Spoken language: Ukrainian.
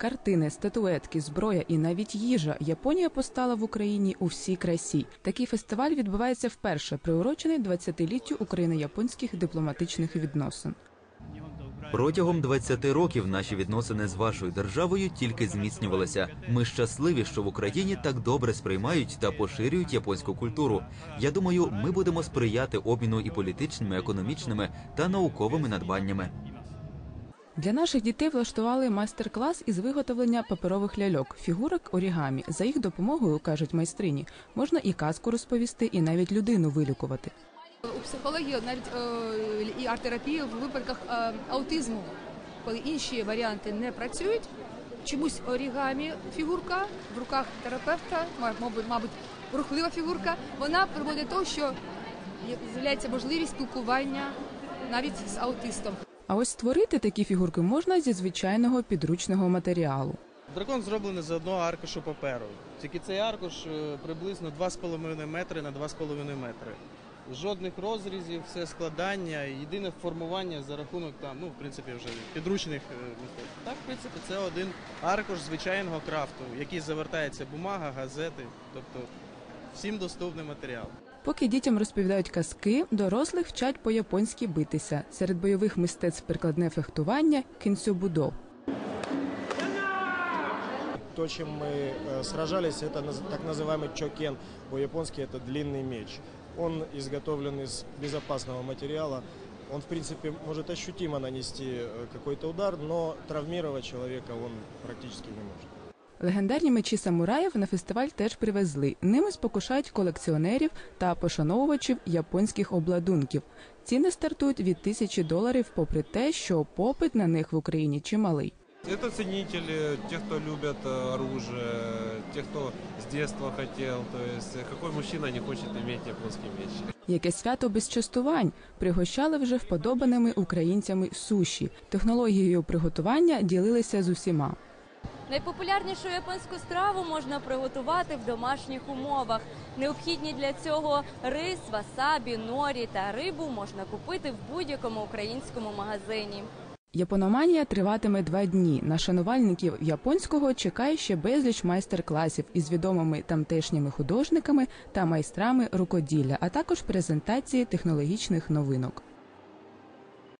Картини, статуетки, зброя і навіть їжа Японія постала в Україні у всій красі. Такий фестиваль відбувається вперше, приурочений 20-літтю україно-японських дипломатичних відносин. Протягом 20 років наші відносини з вашою державою тільки зміцнювалися. Ми щасливі, що в Україні так добре сприймають та поширюють японську культуру. Я думаю, ми будемо сприяти обміну і політичними, економічними та науковими надбаннями. Для наших дітей влаштували майстер-клас із виготовлення паперових ляльок, фігурок орігамі. За їх допомогою кажуть майстрині, можна і казку розповісти, і навіть людину вилікувати. У психології навіть е, і арт-терапії в випадках е, аутизму, коли інші варіанти не працюють, чомусь орігамі фігурка в руках терапевта, мабуть, мабуть, рухлива фігурка, вона приводить до того, що з'являється можливість спілкування навіть з аутистом. А ось створити такі фігурки можна зі звичайного підручного матеріалу. Дракон зроблений з одного аркушу паперу. Тільки цей аркуш е, приблизно 2,5 метри на 2,5 метри. Жодних розрізів, все складання, єдине формування за рахунок там, ну, в принципі, вже підручних е, метод. Так, в принципі, це один аркуш звичайного крафту, який завертається бумага, газети, тобто всім доступний матеріал. Поки дітям розповідають казки, дорослих вчать по-японськи битися. Серед бойових мистецтв прикладне фехтування кінцюбудо. То, чем мы э, сражались, это наз- так называемый чокен. По-японски это длинный меч. Он изготовлен из безопасного материала. Он, в принципе, может ощутимо нанести э, какой-то удар, но травмировать человека он практически не может. Легендарні мечі самураїв на фестиваль теж привезли. Ними спокушають колекціонерів та пошановувачів японських обладунків. Ціни стартують від тисячі доларів, попри те, що попит на них в Україні чималий. Это ценители, те, кто любят э, оружие, те, кто с детства хотел. То есть э, какой мужчина не хочет иметь японский меч? Яке свято без частувань пригощали вже вподобаними українцями суші. Технологією приготування ділилися з усіма. Найпопулярнішу японську страву можна приготувати в домашніх умовах. Необхідні для цього рис, васабі, норі та рибу можна купити в будь-якому українському магазині. Япономанія триватиме два дні. На шанувальників японського чекає ще безліч майстер-класів із відомими тамтешніми художниками та майстрами рукоділля, а також презентації технологічних новинок.